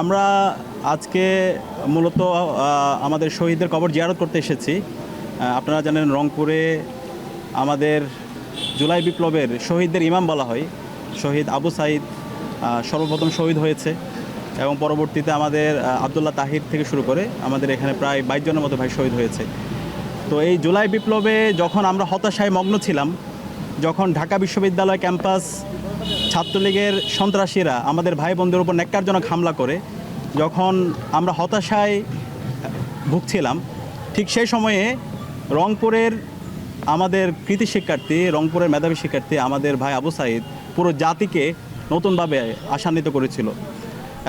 আমরা আজকে মূলত আমাদের শহীদদের কবর জিয়ারত করতে এসেছি। আপনারা জানেন রংপুরে আমাদের জুলাই বিপ্লবের শহীদদের ইমাম বলা হয়। শহীদ আবু সাইদ সর্বপ্রথম শহীদ হয়েছে এবং পরবর্তীতে আমাদের আবদুল্লাহ তাহির থেকে শুরু করে আমাদের এখানে প্রায় বাইশ জনের মতো ভাই শহীদ হয়েছে। তো এই জুলাই বিপ্লবে যখন আমরা হতাশায় মগ্ন ছিলাম যখন ঢাকা বিশ্ববিদ্যালয় ক্যাম্পাস ছাত্রলীগের সন্ত্রাসীরা আমাদের ভাই বোনদের উপর ন্যাক্কারজনক হামলা করে, যখন আমরা হতাশায় ভুগছিলাম, ঠিক সেই সময়ে রংপুরের আমাদের কৃতি শিক্ষার্থী, রংপুরের মেধাবী শিক্ষার্থী আমাদের ভাই আবু সাইদ পুরো জাতিকে নতুনভাবে আশান্বিত করেছিল।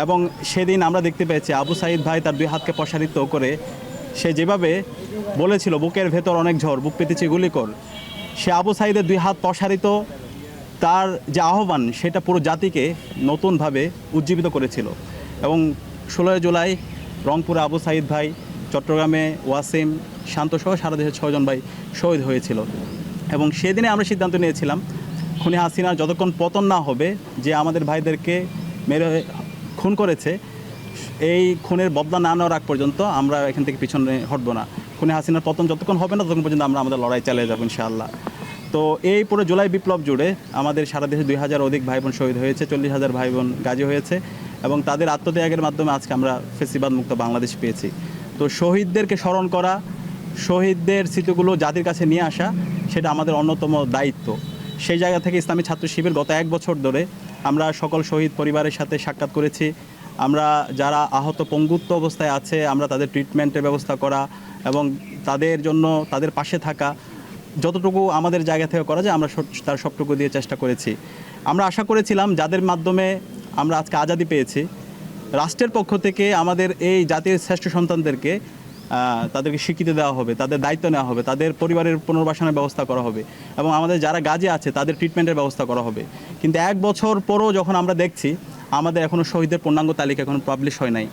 এবং সেদিন আমরা দেখতে পেয়েছি আবু সাইদ ভাই তার দুই হাতকে প্রসারিত করে সে যেভাবে বলেছিল, বুকের ভেতর অনেক ঝড়, বুক পেতেছি গুলি কর সে আবু সাইদের দুই হাত প্রসারিত। তার যে আহ্বান, সেটা পুরো জাতিকে নতুনভাবে উজ্জীবিত করেছিল। এবং ষোলোই জুলাই রংপুরে আবু সাইদ ভাই, চট্টগ্রামে ওয়াসিম, শান্তসহ সারা দেশের ছজন ভাই শহীদ হয়েছিল। এবং সেদিনে আমরা সিদ্ধান্ত নিয়েছিলাম, খুনি হাসিনার যতক্ষণ পতন না হবে, যে আমাদের ভাইদেরকে মেরে খুন করেছে, এই খুনের বদলা না নেওয়ার আগ পর্যন্ত আমরা এখান থেকে পিছনে হটবো না। খুনি হাসিনার পতন যতক্ষণ হবে না, ততক্ষণ পর্যন্ত আমরা আমাদের লড়াই চালিয়ে যাব, ইনশাআল্লাহ। তো এই পুরো জুলাই বিপ্লব জুড়ে আমাদের সারা দেশে দুই হাজার অধিক ভাই বোন শহীদ হয়েছে, চল্লিশ হাজার ভাই বোন গাজী হয়েছে এবং তাদের আত্মত্যাগের মাধ্যমে আজকে আমরা ফেসিবাদ মুক্ত বাংলাদেশ পেয়েছি। তো শহীদদেরকে স্মরণ করা, শহীদদের স্মৃতিগুলো জাতির কাছে নিয়ে আসা, সেটা আমাদের অন্যতম দায়িত্ব। সেই জায়গা থেকে ইসলামী ছাত্র শিবির গত এক বছর ধরে আমরা সকল শহীদ পরিবারের সাথে সাক্ষাৎ করেছি। আমরা যারা আহত পঙ্গুত্ব অবস্থায় আছে, আমরা তাদের ট্রিটমেন্টের ব্যবস্থা করা এবং তাদের জন্য তাদের পাশে থাকা যতটুকু আমাদের জায়গা থেকে করা যায়, আমরা তার সবটুকু দিয়ে চেষ্টা করেছি। আমরা আশা করেছিলাম যাদের মাধ্যমে আমরা আজকে আজাদি পেয়েছি, রাষ্ট্রের পক্ষ থেকে আমাদের এই জাতির শ্রেষ্ঠ সন্তানদেরকে তাদেরকে স্বীকৃতি দেওয়া হবে, তাদের দায়িত্ব নেওয়া হবে, তাদের পরিবারের পুনর্বাসনের ব্যবস্থা করা হবে এবং আমাদের যারা গাজে আছে, তাদের ট্রিটমেন্টের ব্যবস্থা করা হবে। কিন্তু এক বছর পরও যখন আমরা দেখছি, আমাদের এখনও শহীদের পূর্ণাঙ্গ তালিকা এখন পাবলিশ হয় নাই।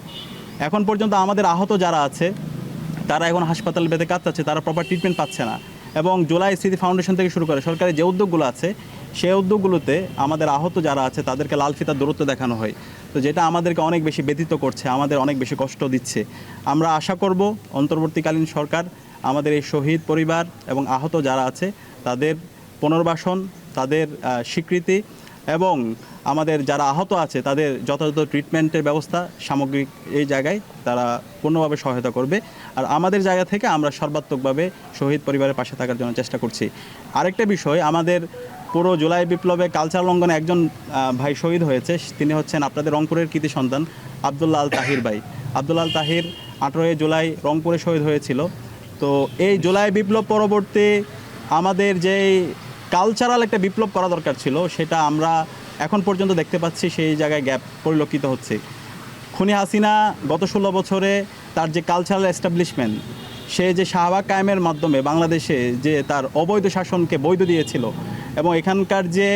এখন পর্যন্ত আমাদের আহত যারা আছে, তারা এখন হাসপাতাল বেঁধে কাঁদছে তারা প্রপার ট্রিটমেন্ট পাচ্ছে না। এবং জুলাই স্মৃতি ফাউন্ডেশন থেকে শুরু করে সরকারের যে উদ্যোগগুলো আছে সেই উদ্যোগগুলোতে আমাদের আহত যারা আছে, তাদেরকে লাল ফিতার দূরত্ব দেখানো হয়। তো যেটা আমাদেরকে অনেক বেশি ব্যতীত করছে, আমাদের অনেক বেশি কষ্ট দিচ্ছে। আমরা আশা করব অন্তর্বর্তীকালীন সরকার, আমাদের এই শহীদ পরিবার এবং আহত যারা আছে, তাদের পুনর্বাসন, তাদের স্বীকৃতি এবং আমাদের যারা আহত আছে, তাদের যথাযথ ট্রিটমেন্টের ব্যবস্থা সামগ্রিক এই জায়গায় তারা পূর্ণভাবে সহায়তা করবে। আর আমাদের জায়গা থেকে আমরা সর্বাত্মকভাবে শহীদ পরিবারের পাশে থাকার জন্য চেষ্টা করছি। আরেকটা বিষয়, আমাদের পুরো জুলাই বিপ্লবে কালচার লঙ্ঘনে একজন ভাই শহীদ হয়েছে। তিনি হচ্ছেন আপনাদের রংপুরের কৃতি সন্তান আবদুল্লাহ আল তাহির ভাই। আবদুল্লাহ আল তাহির আঠেরোই জুলাই রংপুরে শহীদ হয়েছিল। তো এই জুলাই বিপ্লব পরবর্তী আমাদের যে কালচারাল একটা বিপ্লব করা দরকার ছিল, সেটা আমরা এখন পর্যন্ত দেখতে পাচ্ছি, সেই জায়গায় গ্যাপ পরিলক্ষিত হচ্ছে। খুনি হাসিনা গত ষোলো বছরে তার যে কালচারাল এস্টাবলিশমেন্ট সে যে শাহবাগ কায়েমের মাধ্যমে বাংলাদেশে যে তার অবৈধ শাসনকে বৈধ দিয়েছিল এবং এখানকার যে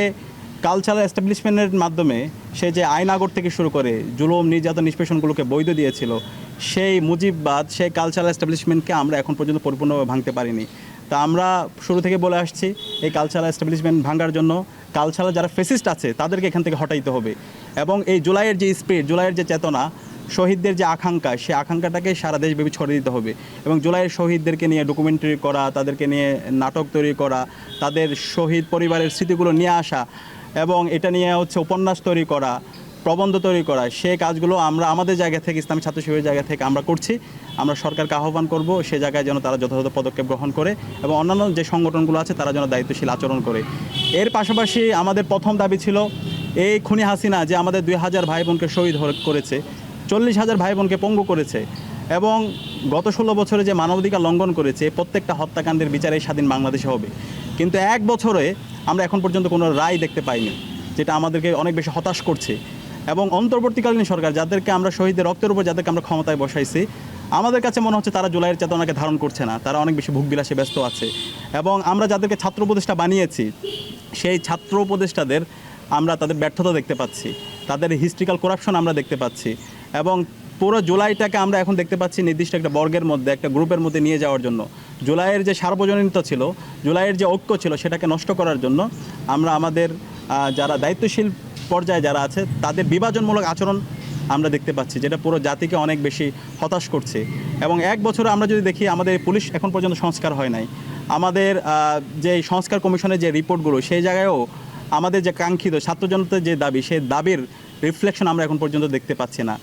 কালচারাল এস্টাবলিশমেন্টের মাধ্যমে সে যে আইনাগর থেকে শুরু করে জুলুম, নির্যাতন, নিষ্পেষণগুলোকে বৈধ দিয়েছিল, সেই মুজিববাদ, সেই কালচারাল এস্টাবলিশমেন্টকে আমরা এখন পর্যন্ত পরিপূর্ণভাবে ভাঙতে পারিনি। তা আমরা শুরু থেকে বলে আসছি এই কালচারাল এস্টাবলিশমেন্ট ভাঙার জন্য। কালচারাল যারা ফেসিস্ট আছে, তাদেরকে এখান থেকে হটাইতে হবে। এবং এই জুলাইয়ের যে স্পিরিট জুলাইয়ের যে চেতনা, শহীদদের যে আকাঙ্ক্ষা সেই আকাঙ্ক্ষাটাকে সারা দেশব্যাপী ছড়িয়ে দিতে হবে। এবং জুলাইয়ের শহীদদেরকে নিয়ে ডকুমেন্টারি করা, তাদেরকে নিয়ে নাটক তৈরি করা, তাদের শহীদ পরিবারের স্মৃতিগুলো নিয়ে আসা, এবং এটা নিয়ে হচ্ছে উপন্যাস তৈরি করা প্রবন্ধ তৈরি করা সেই কাজগুলো আমরা আমাদের জায়গা থেকে, ইসলামী ছাত্র শিবিরের জায়গা থেকে আমরা করছি। আমরা সরকারকে আহ্বান করব, সে জায়গায় যেন তারা যথাযথ পদক্ষেপ গ্রহণ করে এবং অন্যান্য যে সংগঠনগুলো আছে, তারা যেন দায়িত্বশীল আচরণ করে। এর পাশাপাশি আমাদের প্রথম দাবি ছিল এই খুনি হাসিনা যে আমাদের দুই হাজার ভাই বোনকে শহীদ করেছে, চল্লিশ হাজার ভাই বোনকে পঙ্গু করেছে এবং গত ষোলো বছরে যে মানবাধিকার লঙ্ঘন করেছে, প্রত্যেকটা হত্যাকাণ্ডের বিচারে স্বাধীন বাংলাদেশে হবে। কিন্তু এক বছরে আমরা এখন পর্যন্ত কোনো রায় দেখতে পাইনি, যেটা আমাদেরকে অনেক বেশি হতাশ করছে। এবং অন্তর্বর্তীকালীন সরকার যাদেরকে আমরা শহীদের রক্তের উপর, যাদেরকে আমরা ক্ষমতায় বসাইছি, আমাদের কাছে মনে হচ্ছে তারা জুলাইয়ের চেতনাকে ধারণ করছে না। তারা অনেক বেশি ভোগবিলাসে ব্যস্ত আছে। এবং আমরা যাদেরকে ছাত্র উপদেষ্টা বানিয়েছি, সেই ছাত্র উপদেষ্টাদের আমরা তাদের ব্যর্থতা দেখতে পাচ্ছি। তাদের হিস্ট্রিক্যাল করাপশন আমরা দেখতে পাচ্ছি। এবং পুরো জুলাইটাকে আমরা এখন দেখতে পাচ্ছি নির্দিষ্ট একটা বর্গের মধ্যে, একটা গ্রুপের মধ্যে নিয়ে যাওয়ার জন্য। জুলাইয়ের যে সার্বজনীনতা ছিল, জুলাইয়ের যে ঐক্য ছিল, সেটাকে নষ্ট করার জন্য আমরা আমাদের যারা দায়িত্বশীল পর্যায়ে যারা আছে, তাদের বিভাজনমূলক আচরণ আমরা দেখতে পাচ্ছি, যেটা পুরো জাতিকে অনেক বেশি হতাশ করছে। এবং এক বছরে আমরা যদি দেখি, আমাদের পুলিশ এখন পর্যন্ত সংস্কার হয় নাই। আমাদের যে সংস্কার কমিশনের যে রিপোর্টগুলো, সেই জায়গায়ও আমাদের যে কাঙ্ক্ষিত ছাত্রজনতার যে দাবি, সেই দাবির রিফ্লেকশন আমরা এখন পর্যন্ত দেখতে পাচ্ছি না।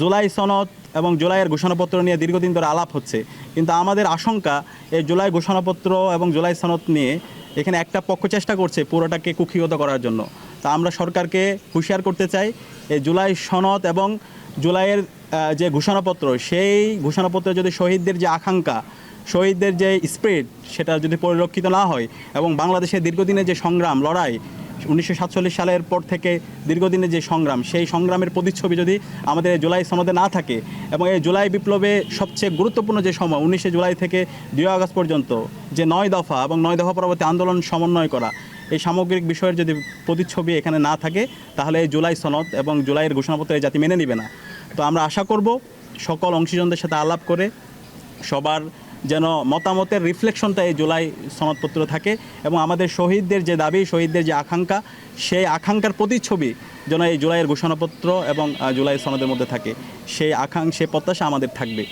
জুলাই সনদ এবং জুলাইয়ের ঘোষণাপত্র নিয়ে দীর্ঘদিন ধরে আলাপ হচ্ছে। কিন্তু আমাদের আশঙ্কা, এই জুলাই ঘোষণাপত্র এবং জুলাই সনদ নিয়ে এখানে একটা পক্ষ চেষ্টা করছে পুরোটাকে কুক্ষিগত করার জন্য। তা আমরা সরকারকে হুঁশিয়ার করতে চাই। এই জুলাই সনদ এবং জুলাইয়ের যে ঘোষণাপত্র, সেই ঘোষণাপত্রে যদি শহীদদের যে আকাঙ্ক্ষা, শহীদদের যে স্পিরিট, সেটা যদি পরিলক্ষিত না হয় এবং বাংলাদেশের দীর্ঘদিনের যে সংগ্রাম, লড়াই, উনিশশো সাতচল্লিশ সালের পর থেকে দীর্ঘদিনের যে সংগ্রাম, সেই সংগ্রামের প্রতিচ্ছবি যদি আমাদের জুলাই সনদে না থাকে এবং এই জুলাই বিপ্লবে সবচেয়ে গুরুত্বপূর্ণ যে সময়, উনিশে জুলাই থেকে দুই আগস্ট পর্যন্ত যে নয় দফা এবং নয় দফা পরবর্তী আন্দোলন সমন্বয় করা এই সামগ্রিক বিষয়ের যদি প্রতিচ্ছবি এখানে না থাকে, তাহলে এই জুলাই সনদ এবং জুলাইয়ের ঘোষণাপত্র এই জাতি মেনে নেবে না। তো আমরা আশা করব সকল অংশীজনদের সাথে আলাপ করে সবার যেন মতামতের রিফ্লেকশনটা এই জুলাই সনদপত্র থাকে এবং আমাদের শহীদদের যে দাবি, শহীদদের যে আকাঙ্ক্ষা, সেই আকাঙ্ক্ষার প্রতিচ্ছবি যেন এই জুলাইয়ের ঘোষণাপত্র এবং জুলাই সনদের মধ্যে থাকে। সেই আকাঙ্ক্ষা, সেই প্রত্যাশা আমাদের থাকবে।